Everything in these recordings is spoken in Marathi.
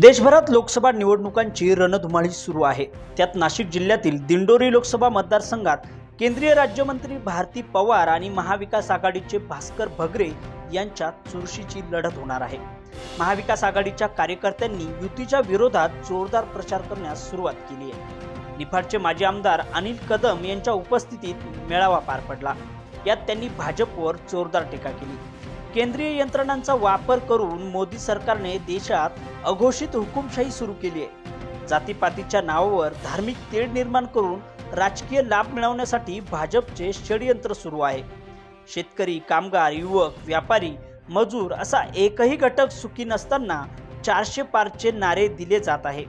देशभरात लोकसभा निवडणुकांची रणधुमाळी सुरू आहे. त्यात नाशिक जिल्ह्यातील दिंडोरी लोकसभा मतदारसंघात केंद्रीय राज्यमंत्री भारती पवार आणि महाविकास आघाडीचे भास्कर भगरे यांच्यात चुरशीची लढत होणार आहे. महाविकास आघाडीच्या कार्यकर्त्यांनी युतीच्या विरोधात जोरदार प्रचार करण्यास सुरुवात केली आहे. निफाडचे माजी आमदार अनिल कदम यांच्या उपस्थितीत मेळावा पार पडला. यात त्यांनी भाजपवर जोरदार टीका केली. केंद्रीय यंत्रणांचा वापर करून मोदी सरकारने देशात अघोषित हुकुमशाही सुरू केली आहे. जातीपातीच्या नावावर धार्मिक तेढ निर्माण करून राजकीय लाभ मिळवण्यासाठी भाजपचे षडयंत्र सुरू आहे. शेतकरी कामगार युवक व्यापारी मजूर असा एकही घटक सुखी नसताना चारशे पारचे नारे दिले जात आहे.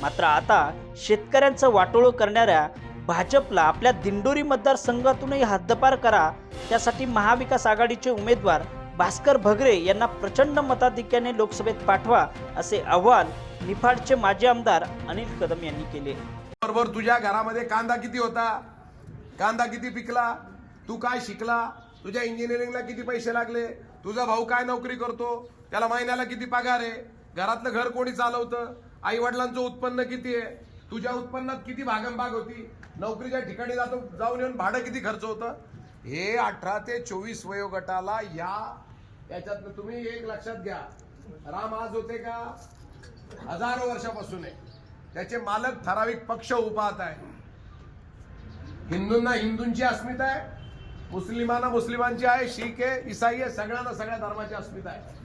मात्र आता शेतकऱ्यांचं वाटोळं करणाऱ्या भाजपला आपल्या दिंडोरी मतदारसंघातूनही हद्दपार करा त्यासाठी महाविकास आघाडीचे उमेदवार भास्कर भगरे यांना प्रचंड मताधिक्याने लोकसभेत पाठवा असे आव्हान निफाडचे माजी आमदार अनिल कदम यांनी केले. बरोबर तुझ्या घरामध्ये कांदा किती होता? कांदा किती पिकला? तू काय शिकला? तुझ्या इंजिनिअरिंगला किती पैसे लागले? तुझा भाऊ काय नोकरी करतो? त्याला महिन्याला किती पगार आहे? घरातलं घर कोणी चालवतं? आई वडिलांचं उत्पन्न किती आहे? तुझ्या उत्पन्नात किती भागमभाग होती? नोकरीच्या ठिकाणी जातो जाऊन येऊन भाडं किती खर्च होतं? हे अठरा ते चोवीस वयोगटाला या याच्यात तुम्ही एक लक्षात घ्या. राम आज होते का? हजारो वर्षापासून आहे. त्याचे मालक ठराविक पक्ष उपाहत आहे. हिंदूंना हिंदूंची अस्मिता आहे मुस्लिमांना मुस्लिमांची आहे शीख आहे इसाई आहे सगळ्यांना सगळ्या धर्माची अस्मिता आहे.